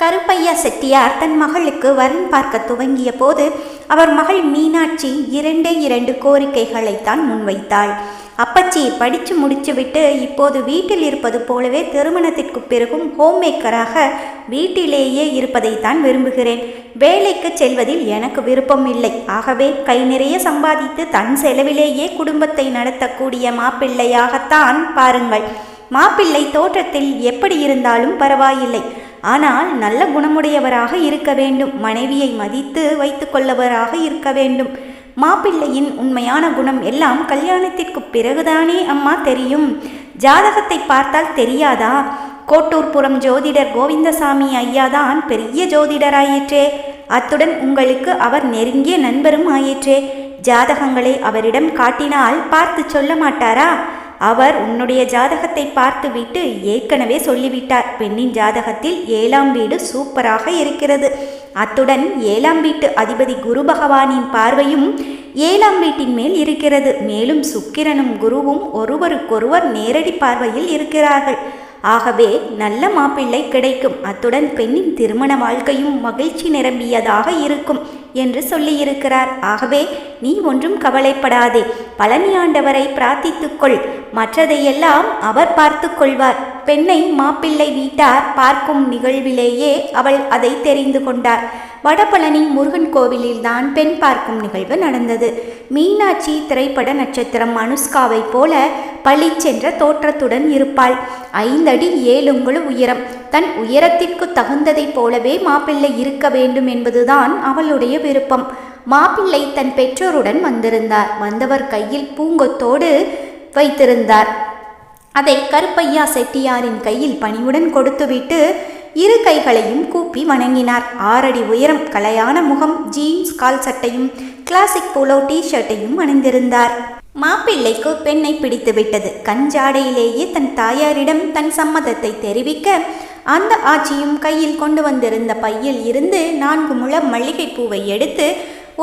கருப்பையா செட்டியார் தன் மகளுக்கு வரன் பார்க்க துவங்கிய போது அவர் மகள் மீனாட்சி இரண்டே இரண்டு கோரிக்கைகளைத்தான் முன்வைத்தாள். அப்பச்சி படித்து முடிச்சுவிட்டு இப்போது வீட்டில் இருப்பது போலவே திருமணத்திற்கு பிறகும் ஹோம் மேக்கராக வீட்டிலேயே இருப்பதைத்தான் விரும்புகிறேன். வேலைக்கு செல்வதில் எனக்கு விருப்பம் இல்லை. ஆகவே கை நிறைய சம்பாதித்து தன் செலவிலேயே குடும்பத்தை நடத்தக்கூடிய மாப்பிள்ளையாகத்தான் பாருங்கள். மாப்பிள்ளை தோற்றத்தில் எப்படி இருந்தாலும் பரவாயில்லை. ஆனால் நல்ல குணமுடையவராக இருக்க வேண்டும். மனைவியை மதித்து வைத்து கொள்ளவராக இருக்க வேண்டும். மாப்பிள்ளையின் உண்மையான குணம் எல்லாம் கல்யாணத்திற்கு பிறகுதானே அம்மா தெரியும். ஜாதகத்தை பார்த்தால் தெரியாதா? கோட்டூர்புரம் ஜோதிடர் கோவிந்தசாமி ஐயாதான் பெரிய ஜோதிடராயிற்றே. அத்துடன் உங்களுக்கு அவர் நெருங்கிய நண்பரும் ஆயிற்றே. ஜாதகங்களை அவரிடம் காட்டினால் பார்த்து சொல்ல மாட்டாரா? அவர் உன்னுடைய ஜாதகத்தை பார்த்துவிட்டு ஏற்கனவே சொல்லிவிட்டார். பெண்ணின் ஜாதகத்தில் ஏழாம் வீடு சூப்பராக இருக்கிறது. அத்துடன் ஏழாம் வீட்டு அதிபதி குரு பகவானின் பார்வையும் ஏழாம் வீட்டின் மேல் இருக்கிறது. மேலும் சுக்கிரனும் குருவும் ஒருவருக்கொருவர் நேரடி பார்வையில் இருக்கிறார்கள். ஆகவே நல்ல மாப்பிள்ளை கிடைக்கும். அத்துடன் பெண்ணின் திருமண வாழ்க்கையும் மகிழ்ச்சி நிரம்பியதாக இருக்கும் என்று சொல்லியிருக்கிறார். ஆகவே நீ ஒன்றும் கவலைப்படாதே. பழனி ஆண்டவரை பிரார்த்தித்துக்கொள். மற்றதையெல்லாம் அவர் பார்த்து கொள்வார். பெண்ணை மாப்பிள்ளை வீட்டார் பார்க்கும் நிகழ்விலேயே அவள் அதை தெரிந்து கொண்டார். வடபழனி முருகன் கோவிலில்தான் பெண் பார்க்கும் நிகழ்வு நடந்தது. மீனாட்சி திரைப்பட நட்சத்திரம் அனுஷ்காவை போல பளிச்சென்ற தோற்றத்துடன் இருப்பாள். ஐந்தடி ஏழுங்குழு உயரம். தன் உயரத்திற்கு தகுந்ததைப் போலவே மாப்பிள்ளை இருக்க வேண்டும் என்பதுதான் அவளுடைய விருப்பம். மாப்பிள்ளை தன் பெற்றோருடன் வந்திருந்தார். வந்தவர் கையில் பூங்கொத்தோடு வைத்திருந்தார். அதை கருப்பையா செட்டியாரின் கையில் பணிவுடன் கொடுத்துவிட்டு இரு கைகளையும் கூப்பி வணங்கினார். ஆறடி உயரம் கலையான முகம் ஜீன்ஸ் கால் சட்டையும் கிளாசிக் போலோ டி ஷர்ட்டையும் அணிந்திருந்தார். மாப்பிள்ளைக்கு பெண்ணை பிடித்துவிட்டது கஞ்சாடையிலேயே தன் தாயாரிடம் தன் சம்மதத்தை தெரிவிக்க அந்த ஆட்சியும் கையில் கொண்டு வந்திருந்த பையில் இருந்து நான்கு முழம் மல்லிகைப்பூவை எடுத்து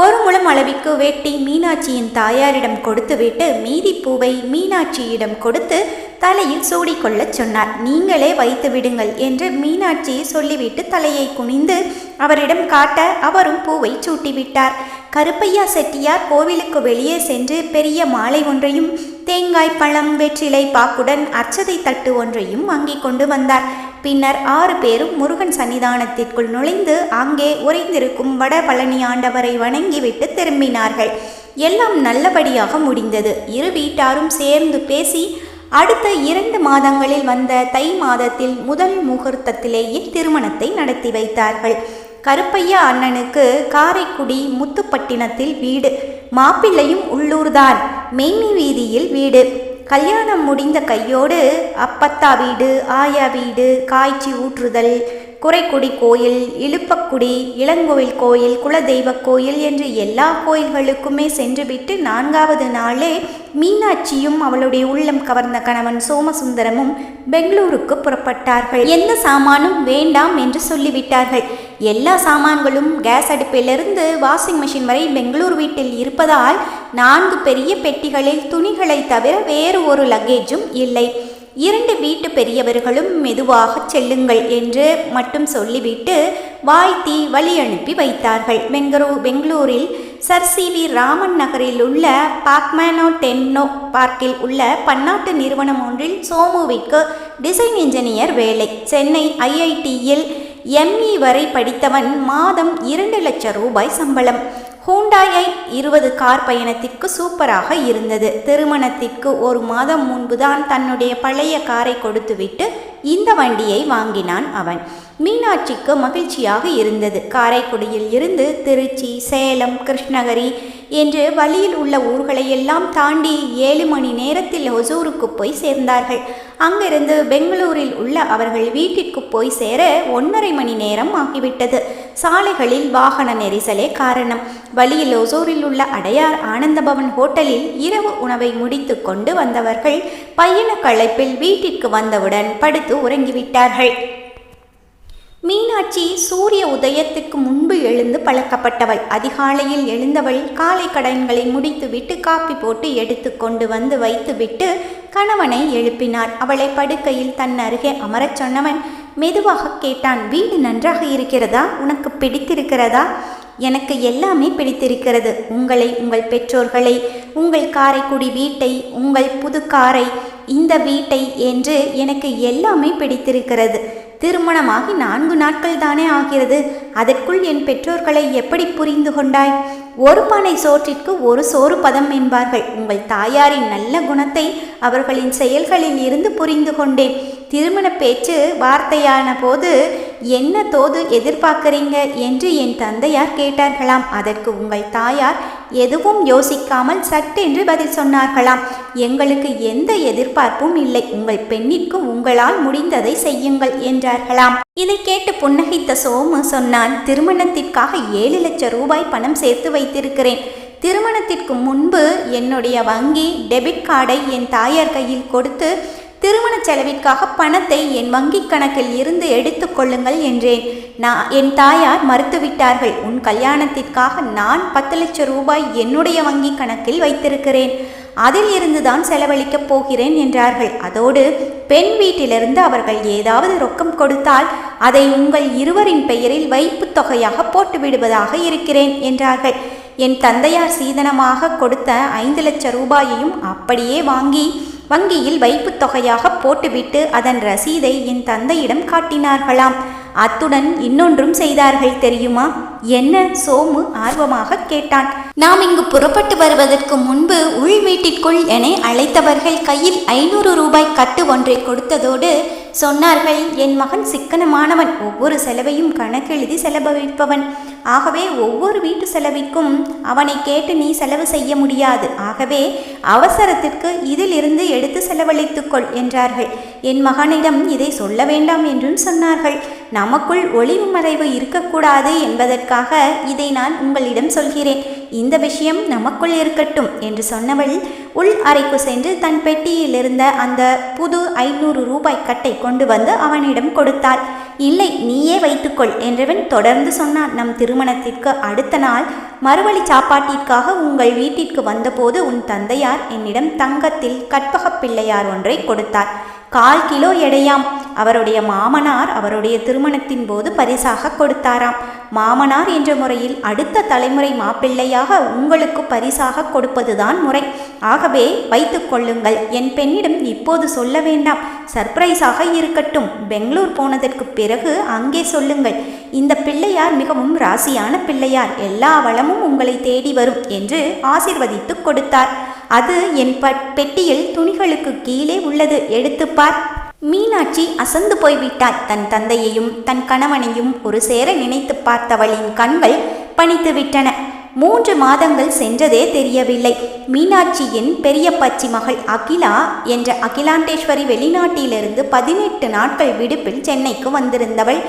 ஒரு முழம் அளவிற்கு வெட்டி மீனாட்சியின் தாயாரிடம் கொடுத்துவிட்டு மீதி பூவை மீனாட்சியிடம் கொடுத்து தலையில் சூடிக்கொள்ளச் சொன்னார். நீங்களே வைத்து விடுங்கள் என்று மீனாட்சி சொல்லிவிட்டு தலையை குனிந்து அவரிடம் காட்ட அவரும் பூவை சூட்டிவிட்டார். கருப்பையா செட்டியார் கோவிலுக்கு வெளியே சென்று பெரிய மாலை ஒன்றையும் தேங்காய் பழம் வெற்றிலை பாக்குடன் அர்ச்சதை தட்டு ஒன்றையும் வாங்கி கொண்டு வந்தார். பின்னர் ஆறு பேரும் முருகன் சன்னிதானத்திற்குள் நுழைந்து அங்கே உறைந்திருக்கும் வட பழனி ஆண்டவரை வணங்கிவிட்டு திரும்பினார்கள். எல்லாம் நல்லபடியாக முடிந்தது. இரு வீட்டாரும் சேர்ந்து பேசி அடுத்த இரண்டு மாதங்களில் வந்த தை மாதத்தில் முதல் முகூர்த்தத்திலேயே திருமணத்தை நடத்தி வைத்தார்கள். கருப்பையா அண்ணனுக்கு காரைக்குடி முத்துப்பட்டினத்தில் வீடு மாப்பிள்ளையும் உள்ளூர்தான் மெய்மி வீதியில் வீடு. கல்யாணம் முடிந்த கையோடு அப்பத்தா வீடு ஆயா வீடு காய்ச்சி ஊற்றுதல் குறைக்குடி கோயில் இழுப்பக்குடி இளங்கோவில் கோயில் குலதெய்வ கோயில் என்று எல்லா கோயில்களுக்குமே சென்றுவிட்டு நான்காவது நாளே மீனாட்சியும் அவளுடைய உள்ளம் கவர்ந்த கணவன் சோமசுந்தரமும் பெங்களூருக்கு புறப்பட்டார்கள். எந்த சாமானும் வேண்டாம் என்று சொல்லிவிட்டார்கள். எல்லா சாமான்களும் கேஸ் அடுப்பிலிருந்து வாஷிங் மிஷின் வரை பெங்களூர் வீட்டில் இருப்பதால் நான்கு பெரிய பெட்டிகளில் துணிகளை தவிர வேறு ஒரு லக்கேஜும் இல்லை. இரண்டு வீட்டு பெரியவர்களும் மெதுவாக செல்லுங்கள் என்று மட்டும் சொல்லிவிட்டு வாழ்த்தி வழி அனுப்பி வைத்தார்கள். பெங்களூ பெங்களூரில் சர் சி வி ராமன் நகரில் உள்ள பாக்மேனோ டென்னோ பார்க்கில் உள்ள பன்னாட்டு நிறுவனம் ஒன்றில் சோமுவிற்கு டிசைன் இன்ஜினியர் வேலை. சென்னை ஐஐடியில் எம்இ வரை படித்தவன் மாதம் இரண்டு லட்சம் ரூபாய் சம்பளம். ஹூண்டாயை இருபது கார் பயணத்திற்கு சூப்பராக இருந்தது. திருமணத்திற்கு ஒரு மாதம் முன்புதான் தன்னுடைய பழைய காரை கொடுத்துவிட்டு இந்த வண்டியை வாங்கினான் அவன். மீனாட்சிக்கு மகிழ்ச்சியாக இருந்தது. காரைக்குடியில் இருந்து திருச்சி சேலம் கிருஷ்ணகிரி என்று வழியில் உள்ள ஊர்களை எல்லாம் தாண்டி ஏழு மணி நேரத்தில் ஒசூருக்கு போய் சேர்ந்தார்கள். அங்கிருந்து பெங்களூரில் உள்ள அவர்கள் வீட்டிற்கு போய் சேர ஒன்றரை மணி நேரம் ஆகிவிட்டது. சாலைகளில் வாகன நெரிசலே காரணம். வழியில் ஒசூரில் உள்ள அடையார் ஆனந்தபவன் ஹோட்டலில் இரவு உணவை முடித்து கொண்டு வந்தவர்கள் பயண களைப்பில் வீட்டிற்கு வந்தவுடன் படுத்து உறங்கிவிட்டார்கள். மீனாட்சி சூரிய உதயத்துக்கு முன்பு எழுந்து பழக்கப்பட்டவள். அதிகாலையில் எழுந்தவள் காலை கடன்களை முடித்துவிட்டு காப்பி போட்டு எடுத்து கொண்டு வந்து வைத்துவிட்டு கணவனை எழுப்பினார். அவளை படுக்கையில் தன் அருகே அமரச் சொன்னவன் மெதுவாக கேட்டான் வீடு நன்றாக இருக்கிறதா? உனக்கு பிடித்திருக்கிறதா? எனக்கு எல்லாமே பிடித்திருக்கிறது. உங்களை உங்கள் பெற்றோர்களை உங்கள் காரைக்குடி வீட்டை உங்கள் புது காரை இந்த வீட்டை என்று எனக்கு எல்லாமே பிடித்திருக்கிறது. திருமணமாகி நான்கு நாட்கள் தானே ஆகிறது? அதற்குள் என் பெற்றோர்களை எப்படி புரிந்து கொண்டாய்? ஒரு பானை சோற்றிற்கு ஒரு சோறு பதம் என்பார்கள். உங்கள் தாயாரின் நல்ல குணத்தை அவர்களின் செயல்களில் இருந்து புரிந்து கொண்டேன். திருமண பேச்சு வார்த்தையான போது என்ன தோது எதிர்பார்க்குறீங்க? என்று என் தந்தையார் கேட்டார்களாம். அதற்கு உங்கள் தாயார் எதுவும் யோசிக்காமல் சட்டென்று பதில் சொன்னார்களாம். எங்களுக்கு எந்த எதிர்பார்ப்பும் இல்லை. உங்கள் பெண்ணிற்கு உங்களால் முடிந்ததை செய்யுங்கள் என்றார்களாம். இதை கேட்டு புன்னகைத்த சோமு சொன்னான் திருமணத்திற்காக ஏழு லட்சம் ரூபாய் பணம் சேர்த்து வைத்திருக்கிறேன். திருமணத்திற்கு முன்பு என்னுடைய வங்கி டெபிட் கார்டை என் தாயார் கையில் கொடுத்து திருமண செலவிற்காக பணத்தை என் வங்கிக் கணக்கில் இருந்து எடுத்துக்கொள்ளுங்கள் என்றேன். நான் என் தாயார் மறுத்துவிட்டார்கள். உன் கல்யாணத்திற்காக நான் பத்து லட்சம் ரூபாய் என்னுடைய வங்கிக் கணக்கில் வைத்திருக்கிறேன். அதில் இருந்துதான் செலவழிக்கப் போகிறேன் என்றார்கள். அதோடு பெண் வீட்டிலிருந்து அவர்கள் ஏதாவது ரொக்கம் கொடுத்தால் அதை உங்கள் இருவரின் பெயரில் வைப்பு தொகையாக போட்டுவிடுவதாக இருக்கிறேன் என்றார்கள். என் தந்தையார் சீதனமாக கொடுத்த ஐந்து லட்சம் ரூபாயையும் அப்படியே வாங்கி வங்கியில் வைப்புத் தொகையாக போட்டுவிட்டு அதன் ரசீதை என் தந்தையிடம் காட்டினார்களாம். அத்துடன் இன்னொன்றும் செய்தார்கள் தெரியுமா? என்ன? சோமு ஆர்வமாக கேட்டான். நாம் இங்கு புறப்பட்டு வருவதற்கு முன்பு உள் வீட்டிற்குள் என அழைத்தவர்கள் கையில் ஐநூறு ரூபாய் கட்டு ஒன்றை கொடுத்ததோடு சொன்னார்கள் என் மகன் சிக்கனமானவன். ஒவ்வொரு செலவையும் கணக்கெழுதி செலவழிப்பவன். ஆகவே ஒவ்வொரு வீட்டு செலவிற்கும் அவனை கேட்டு நீ செலவு செய்ய முடியாது. ஆகவே அவசரத்திற்கு இதிலிருந்து எடுத்து செலவழித்துக்கொள் என்றார்கள். என் மகனிடம் இதை சொல்ல வேண்டாம் என்றும் சொன்னார்கள். நமக்குள் ஒளிவு மறைவு இருக்கக்கூடாது என்பதற்காக இதை நான் உங்களிடம் சொல்கிறேன். இந்த விஷயம் நமக்குள் இருக்கட்டும் என்று சொன்னவள் உள் அறைக்கு சென்று தன் பெட்டியில் இருந்த அந்த புது ஐநூறு ரூபாய் கட்டை கொண்டு வந்து அவனிடம் கொடுத்தாள். இல்லை நீயே வைத்துக்கொள் என்றவன் தொடர்ந்து சொன்னான். நம் திருமணத்திற்கு அடுத்த நாள் மறுவழி சாப்பாட்டிற்காக உங்கள் வீட்டிற்கு வந்தபோது உன் தந்தையார் என்னிடம் தங்கத்தில் கற்பகப் பிள்ளையார் ஒன்றை கொடுத்தார். கால் கிலோ எடையாம். அவருடைய மாமனார் அவருடைய திருமணத்தின் போது பரிசாக கொடுத்தாராம். மாமனார் என்ற முறையில் அடுத்த தலைமுறை மாப்பிள்ளையாக உங்களுக்கு பரிசாக கொடுப்பதுதான் முறை. ஆகவே வைத்துக் கொள்ளுங்கள். என் பெண்ணிடம் இப்போது சொல்ல வேண்டாம். சர்ப்ரைஸாக இருக்கட்டும். பெங்களூர் போனதற்கு பிறகு அங்கே சொல்லுங்கள். இந்த பிள்ளையார் மிகவும் ராசியான பிள்ளையார். எல்லா வளமும் உங்களை தேடி வரும் என்று ஆசிர்வதித்து கொடுத்தார். அது என் பெட்டியில் துணிகளுக்கு கீழே உள்ளது. எடுத்துப்பார் மீனாட்சி அசந்து போய்விட்டாள். தன் தந்தையையும் தன் கணவனையும் ஒரு சேர நினைத்து பார்த்தவளின் கண்கள் பணித்து விட்டன மூன்று மாதங்கள் சென்றதே தெரியவில்லை. மீனாட்சியின் பெரிய பச்சி மகள் அகிலா என்ற அகிலாண்டேஸ்வரி வெளிநாட்டிலிருந்து பதினெட்டு நாட்கள் விடுப்பில் சென்னைக்கு வந்திருந்தவள்.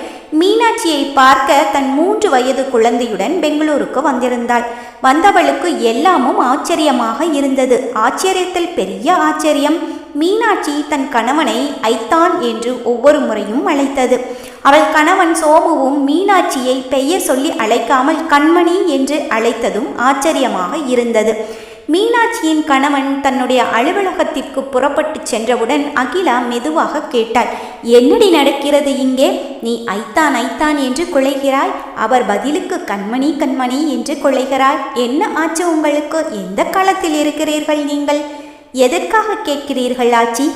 மீனாட்சியை பார்க்க தன் மூன்று வயது குழந்தையுடன் பெங்களூருக்கு வந்திருந்தாள். வந்தவளுக்கு எல்லாமும் ஆச்சரியமாக இருந்தது. ஆச்சரியத்தில் பெரிய ஆச்சரியம். மீனாட்சி தன் கணவனை ஐத்தான் என்று ஒவ்வொரு முறையும் அழைத்தது. அவள் கணவன் சோமுவும் மீனாட்சியை பெயர் சொல்லி அழைக்காமல் கண்மணி என்று அழைத்ததும் ஆச்சரியமாக இருந்தது. மீனாட்சியின் கணவன் தன்னுடைய அலுவலகத்திற்கு புறப்பட்டு சென்றவுடன் அகிலா மெதுவாக கேட்டாள் என்னடி நடக்கிறது இங்கே? நீ ஐத்தான் ஐத்தான் என்று குலைகிறாய்? அவர் பதிலுக்கு கண்மணி கண்மணி என்று குலைகிறாய்? என்ன ஆச்சு உங்களுக்கு? எந்த காலத்தில் இருக்கிறீர்கள் நீங்கள்? எதற்காக கேட்கிறீர்கள் ஆச்சி?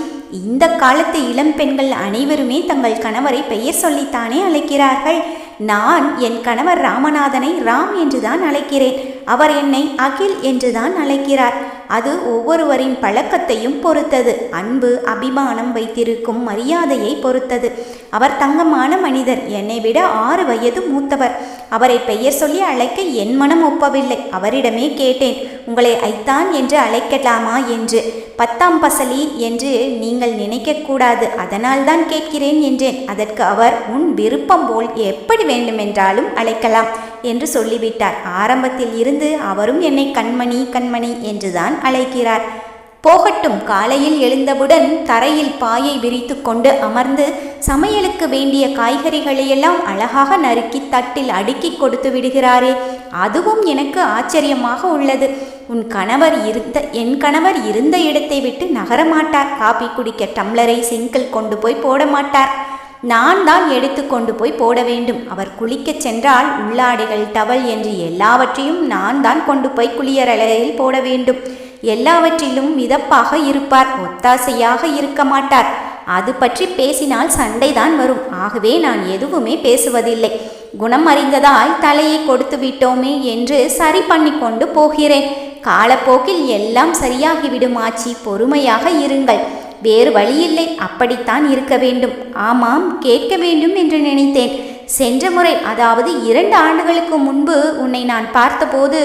இந்த காலத்து இளம் பெண்கள் அனைவருமே தங்கள் கணவரை பெயர் சொல்லித்தானே அழைக்கிறார்கள். நான் என் கணவர் ராமநாதனை ராம் என்றுதான் அழைக்கிறேன். அவர் என்னை அகில் என்றுதான் அழைக்கிறார். அது ஒவ்வொருவரின் பழக்கத்தையும் பொறுத்தது. அன்பு அபிமானம் வைத்திருக்கும் மரியாதையை பொறுத்தது. அவர் தங்கமான மனிதர். என்னை விட ஆறு வயது மூத்தவர். அவரை பெயர் சொல்லி அழைக்க என் மனம் ஒப்பவில்லை. அவரிடமே கேட்டேன். உங்களை ஐத்தான் என்று அழைக்கலாமா என்று. பத்தாம் பசலி என்று நீங்கள் நினைக்கக்கூடாது அதனால்தான் கேட்கிறேன் என்றேன். அதற்கு அவர் உன் விருப்பம் போல் எப்படி வேண்டுமென்றாலும் அழைக்கலாம் என்று சொல்லிவிட்டார். ஆரம்பத்தில் இருந்து அவரும் என்னை கண்மணி கண்மணி என்றுதான் அழைக்கிறார். போகட்டும் காலையில் எழுந்தவுடன் தரையில் பாயை விரித்து கொண்டு அமர்ந்து சமையலுக்கு வேண்டிய காய்கறிகளையெல்லாம் அழகாக நறுக்கி தட்டில் அடுக்கி கொடுத்து விடுகிறாரே. அதுவும் எனக்கு ஆச்சரியமாக உள்ளது. உன் கணவர் இருந்த என் கணவர் இருந்த இடத்தை விட்டு நகரமாட்டார் காபி குடிக்க டம்ளரை சிங்கிள் கொண்டு போய் போட மாட்டார். நான் தான் எடுத்து கொண்டு போய் போட வேண்டும். அவர் குளிக்கச் சென்றால் உள்ளாடைகள் டவல் என்று எல்லாவற்றையும் நான் தான் கொண்டு போய் குளியரலையில் போட வேண்டும். எல்லாவற்றிலும் மிதப்பாக இருப்பார் ஒத்தாசையாக இருக்க மாட்டார். அது பற்றி பேசினால் சண்டைதான் வரும். ஆகவே நான் எதுவுமே பேசுவதில்லை. குணம் அறிந்ததால் தலையை கொடுத்து விட்டோமே என்று சரி பண்ணி கொண்டு போகிறேன். காலப்போக்கில் எல்லாம் சரியாகிவிடும் ஆச்சி பொறுமையாக இருங்கள். வேறு வழியில்லை அப்படித்தான் இருக்க வேண்டும். ஆமாம் கேட்க வேண்டும் என்று நினைத்தேன். சென்ற முறை அதாவது இரண்டு ஆண்டுகளுக்கு முன்பு உன்னை நான் பார்த்தபோது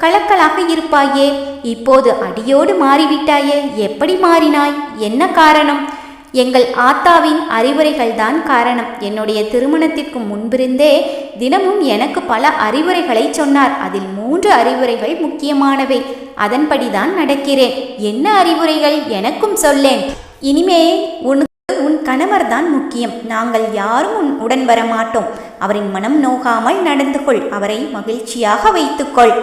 கலக்கலாக இருப்பாயே. இப்போது அடியோடு மாறிவிட்டாயே. எப்படி மாறினாய்? என்ன காரணம்? எங்கள் ஆத்தாவின் அறிவுரைகள் தான் காரணம். என்னுடைய திருமணத்திற்கு முன்பிருந்தே தினமும் எனக்கு பல அறிவுரைகளை சொன்னார். அதில் மூன்று அறிவுரைகள் முக்கியமானவை. அதன்படிதான் நடக்கிறேன். என்ன அறிவுரைகள்? எனக்கும் சொல்லேன். இனிமே உனக்கு உன் கணவர் தான் முக்கியம். நாங்கள் யாரும் உன் உடன் வர மாட்டோம் அவரின் மனம் நோகாமல் நடந்து கொள். அவரை மகிழ்ச்சியாக வைத்துக்கொள்.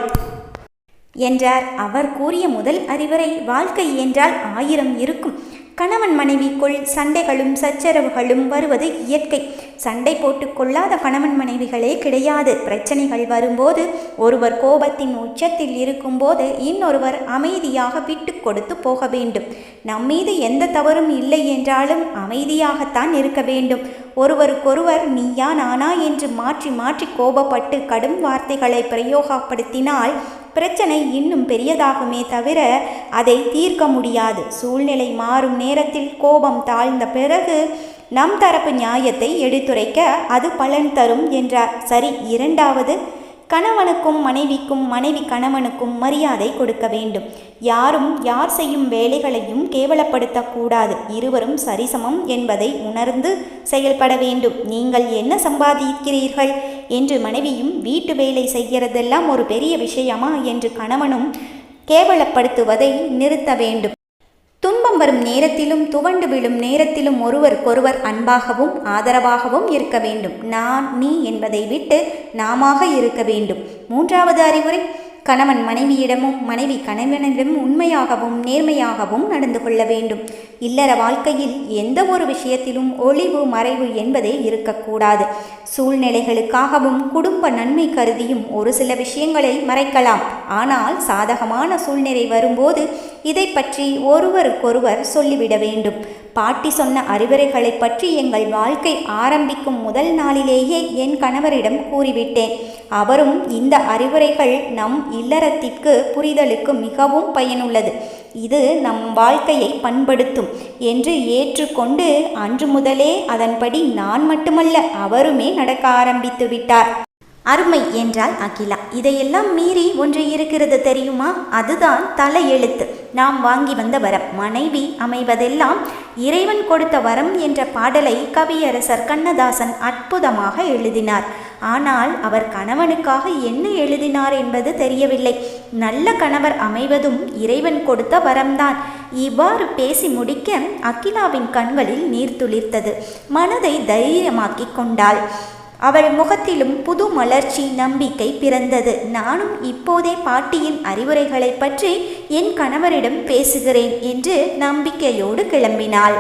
என்றார். அவர் கூறிய முதல் அறிவுரை வாழ்க்கை என்றால் ஆயிரம் இருக்கும். கணவன் மனைவிக்குள் சண்டைகளும் சச்சரவுகளும் வருவது இயற்கை. சண்டை போட்டு கொள்ளாத கணவன் மனைவிகளே கிடையாது. பிரச்சனைகள் வரும்போது ஒருவர் கோபத்தின் உச்சத்தில் இருக்கும்போது இன்னொருவர் அமைதியாக விட்டு கொடுத்து போக வேண்டும். நம்மீது எந்த தவறும் இல்லை என்றாலும் அமைதியாகத்தான் இருக்க வேண்டும். ஒருவருக்கொருவர் நீயா நானா என்று மாற்றி மாற்றி கோபப்பட்டு கடும் வார்த்தைகளை பிரயோகப்படுத்தினால் பிரச்சனை இன்னும் பெரியதாகுமே தவிர அதை தீர்க்க முடியாது. சூழ்நிலை மாறும் நேரத்தில் கோபம் தாழ்ந்த பிறகு நம் தரப்பு நியாயத்தை எடுத்துரைக்க அது பலன் தரும் என்றார். சரி இரண்டாவது கணவனுக்கும் மனைவிக்கும் மனைவி கணவனுக்கும் மரியாதை கொடுக்க வேண்டும். யாரும் யார் செய்யும் வேலைகளையும் கேவலப்படுத்தக்கூடாது. இருவரும் சரிசமம் என்பதை உணர்ந்து செயல்பட வேண்டும். நீங்கள் என்ன சம்பாதிக்கிறீர்கள்? என்று மனைவியும் வீட்டு வேலை செய்கிறதெல்லாம் ஒரு பெரிய விஷயமா? என்று கணவனும் கேவலப்படுத்துவதை நிறுத்த வேண்டும். துன்பம் வரும் நேரத்திலும் துவண்டு விழும் நேரத்திலும் ஒருவருக்கொருவர் அன்பாகவும் ஆதரவாகவும் இருக்க வேண்டும். நான் நீ என்பதை விட்டு நாமாக இருக்க வேண்டும். மூன்றாவது அறிவுரை கணவன் மனைவியிடமும் மனைவி கணவனிடமும் உண்மையாகவும் நேர்மையாகவும் நடந்து கொள்ள வேண்டும். இல்லற வாழ்க்கையில் எந்த ஒரு விஷயத்திலும் ஒளிவு மறைவு என்பதே இருக்கக்கூடாது. சூழ்நிலைகளுக்காகவும் குடும்ப நன்மை கருதியும் ஒரு சில விஷயங்களை மறைக்கலாம். ஆனால் சாதகமான சூழ்நிலை வரும்போது இதை பற்றி ஒருவருக்கொருவர் சொல்லிவிட வேண்டும். பாட்டி சொன்ன அறிவுரைகளை பற்றி எங்கள் வாழ்க்கை ஆரம்பிக்கும் முதல் நாளிலேயே என் கணவரிடம் கூறிவிட்டேன். அவரும் இந்த அறிவுரைகள் நம் இல்லறத்திற்கு புரிதலுக்கு மிகவும் பயனுள்ளது. இது நம் வாழ்க்கையை பண்படுத்தும் என்று ஏற்றுக்கொண்டு அன்று முதலே அதன்படி நான் மட்டுமல்ல அவருமே நடக்க ஆரம்பித்து விட்டார். அருமை என்றால் அகிலா. இதையெல்லாம் மீறி ஒன்று இருக்கிறது தெரியுமா? அதுதான் தலையெழுத்து. நாம் வாங்கி வந்த வரம். மனைவி அமைவதெல்லாம் இறைவன் கொடுத்த வரம் என்ற பாடலை கவியரசர் கண்ணதாசன் அற்புதமாக எழுதினார். ஆனால் அவர் கணவனுக்காக என்ன எழுதினார் என்பது தெரியவில்லை. நல்ல கணவர் அமைவதும் இறைவன் கொடுத்த வரம்தான். இவ்வாறு பேசி முடிக்க அகிலாவின் கண்களில் நீர் துளிர்த்தது மனதை தைரியமாக்கிக் கொண்டாள். அவள் முகத்திலும் புது மலர்ச்சி நம்பிக்கை பிறந்தது. நானும் இப்போதே பாட்டியின் அறிவுரைகளை பற்றி என் கணவரிடம் பேசுகிறேன் என்று நம்பிக்கையோடு கிளம்பினாள்.